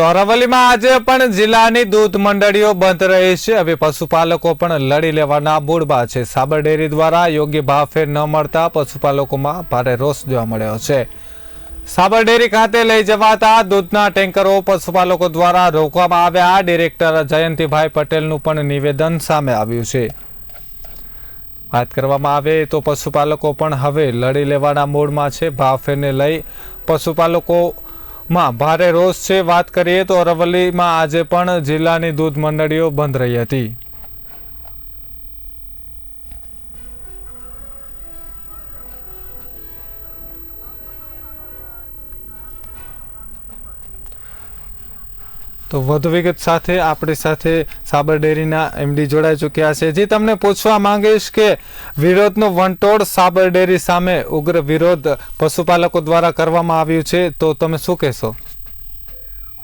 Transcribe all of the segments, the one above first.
તો અરવલ્લીમાં આજે પણ જિલ્લાની દૂધ મંડળીઓ બંધ રહી છે. હવે પશુપાલકો પણ લડી લેવાના મૂડમાં છે. સાબર ડેરી દ્વારા યોગ્ય ભાવફેર ન મળતા પશુપાલકોમાં ભારે રોષ જોવા મળ્યો છે. સાબર ડેરી ખાતે લઈ જવાતા દૂધના ટેન્કરો પશુપાલકો દ્વારા રોકવામાં આવ્યા. ડિરેક્ટર જયંતિભાઈ પટેલનું પણ નિવેદન સામે આવ્યું છે. વાત કરવામાં આવે તો પશુપાલકો પણ હવે લડી લેવાના મૂડમાં છે. ભાવફેરને લઈ લઈ પશુપાલકોમાં ભારે રોષ છે. વાત કરીએ તો અરવલ્લીમાં આજે પણ જિલ્લાની દૂધ મંડળીઓ બંધ રહી હતી. તો વધુ વિગત સાથે આપણી સાથે સાબર ડેરીના એમડી જોડાઈ ચૂક્યા છે. જે, તમને પૂછવા માંગીશ કે વિરોધનો વંટોળ સાબર ડેરી સામે ઉગ્ર વિરોધ પશુપાલકો દ્વારા કરવામાં આવ્યું છે, તો તમે શું કહેશો?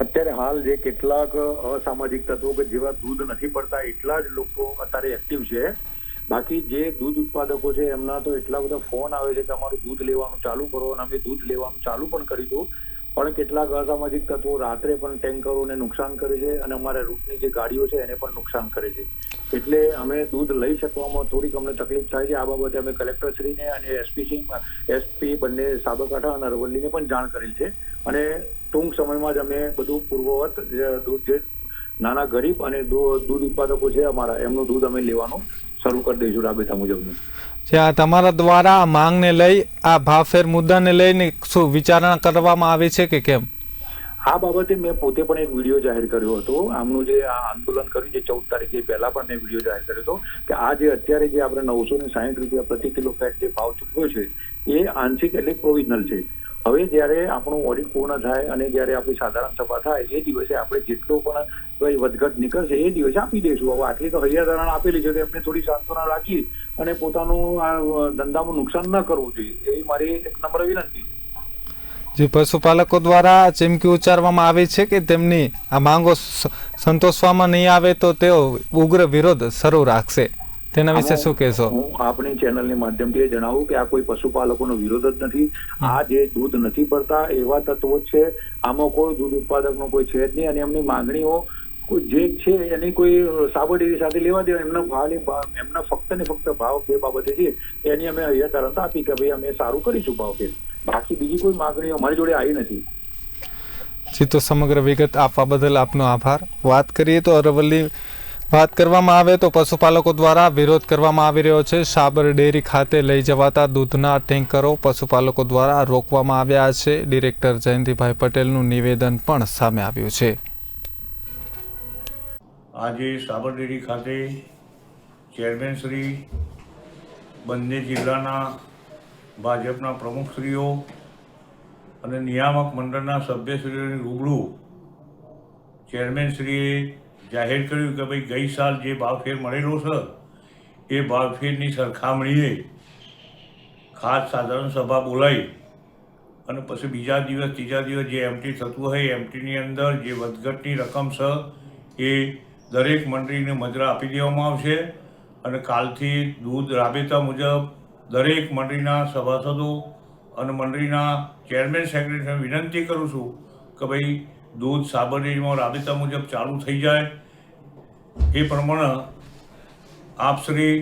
અત્યારે હાલ જે કેટલાક અસામાજિક તત્વો કે જેવા દૂધ નથી પડતા, એટલા જ લોકો અત્યારે એક્ટિવ છે. બાકી જે દૂધ ઉત્પાદકો છે, એમના તો એટલા બધા ફોન આવે છે કે અમારું દૂધ લેવાનું ચાલુ કરો અને અમે દૂધ લેવાનું ચાલુ પણ કરી દઉં પણ કેટલાક અસામાજિક તત્વો રાત્રે પણ ટેન્કરોને નુકસાન કરે છે અને અમારા રૂટની જે ગાડીઓ છે એને પણ નુકસાન કરે છે. એટલે અમે દૂધ લઈ શકવામાં થોડીક અમને તકલીફ થાય છે. આ બાબતે અમે કલેક્ટરશ્રીને અને એસપી એસપી બંને સાબરકાંઠા અને અરવલ્લીને પણ જાણ કરેલ છે. અને ટૂંક સમયમાં જ અમે બધું પૂર્વવત દૂધ જે નાના ગરીબ અને દૂધ ઉત્પાદકો છે અમારા, એમનું દૂધ અમે લેવાનું શરૂ કરી દઈશું રાબેતા મુજબનું જ્યાં તમારા દ્વારા આ માંગને લઈ આ ભાવફેર મુદ્દાને લઈને શું વિચારણા કરવામાં આવી છે કે કેમ? આ બાબતે મેં પોતે પણ એક વીડિયો જાહેર કર્યો હતો. આમનું જે આ આંદોલન કર્યું છે ચૌદ તારીખે પહેલા પણ મેં વીડિયો જાહેર કર્યો હતો કે આ જે અત્યારે જે આપણે નવસો ને સાહીઠ રૂપિયા પ્રતિ કિલો ફેટ જે ભાવ ચૂકવ્યો છે એ આંશિક એટલે પ્રોવિઝનલ છે. હવે જ્યારે આપણું ઓડિટ પૂર્ણ થાય અને જ્યારે આપણી સાધારણ સભા થાય, એ દિવસે આપણે જેટલો પણ વધઘટ નીકળશે, એ દિવસે આપી દઈશું. હવે આટલી તો હૈયાધારણ આપેલી છે, તો એમને થોડી સાંત્વના રાખી અને પોતાનું આ ધંધામાં નુકસાન ન કરવું જોઈએ. એવી મારી એક નમ્ર વિનંતી છે. જે પશુપાલકો દ્વારા ચીમકી ઉચ્ચારવામાં આવી છે કે તેમની આ માંગો સંતોષવામાં નહીં આવે તો તેઓ ઉગ્ર વિરોધ શરૂ રાખશે. તેના વિશે શું કહેશો? હું આપણી ચેનલની માધ્યમથી એ જણાવું કે આ કોઈ પશુપાલકોનો વિરોધ જ નથી. આ જે દૂધ નથી ભરતા એવા તત્વો છે. આમાં કોઈ દૂધ ઉત્પાદકનો કોઈ છે જ નહીં અને એમની માંગણીઓ જે છે એની કોઈ સાબરડેરી સાથે લેવા દેવા એમના ભાવ એમના ફક્ત ને ફક્ત ભાવ ફેર બાબતે છે. એની અમે અહીંયા તરત આપી કે ભાઈ અમે સારું કરીશું ભાવ ફેર બાકી બીજી કોઈ માંગણીઓ અમારી જોડે આવી નથી. જી તો સમગ્ર વિગત આપવા બદલ આપનો આભાર. વાત કરીએ તો અરવલ્લી વાત કરવામાં આવે તો પશુપાલકો દ્વારા વિરોધ કરવામાં આવી રહ્યો છે. સાબર ડેરી ખાતે લઈ જવાતા દૂધના ટેન્કરો પશુપાલકો દ્વારા રોકવામાં આવ્યા છે. ડિરેક્ટર જયંતિભાઈ પટેલનું નિવેદન પણ સામે આવ્યું છે. આજે સાબર ડેરી ખાતે ચેરમેન શ્રી બંને જિલ્લાના ભાજપના પ્રમુખશ્રીઓ અને નિયામક મંડળના સભ્યશ્રીઓની રૂબરૂ ચેરમેનશ્રીએ જાહેર કર્યું કે ભાઈ ગઈ સાલ જે ભાવફેર મળેલો છે, એ ભાવફેરની સરખામણીએ ખાસ સાધારણ સભા બોલાવી અને પછી બીજા દિવસ, ત્રીજા દિવસ જે એમટી થતું હોય એમટીની અંદર જે વધઘટની રકમ છે, એ દરેક મંડળીને મજરા આપી દેવામાં આવશે અને કાલથી દૂધ રાબેતા મુજબ દરેક મંડળીના સભાસદો અને મંડળીના ચેરમેન સેક્રેટરીને વિનંતી કરું છું કે ભાઈ દૂધ સાબરડીમાં રાબેતા મુજબ ચાલુ થઈ જાય. એ પ્રમાણે આપશ્રી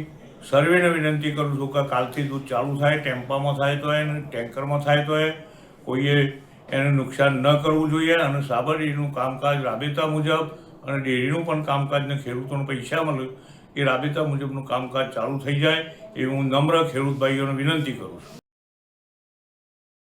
સર્વેને વિનંતી કરું છું કે કાલથી દૂધ ચાલુ થાય, ટેમ્પામાં થાય તો એને, ટેન્કરમાં થાય તો એ, કોઈએ એને નુકસાન ન કરવું જોઈએ અને સાબરડીનું કામકાજ રાબેતા મુજબ અને ડેરીનું પણ કામકાજ ને ખેડૂતોને પૈસા મળે, એ રાબેતા મુજબનું કામકાજ ચાલુ થઈ જાય એ હું નમ્ર ખેડૂત ભાઈઓને વિનંતી કરું છું.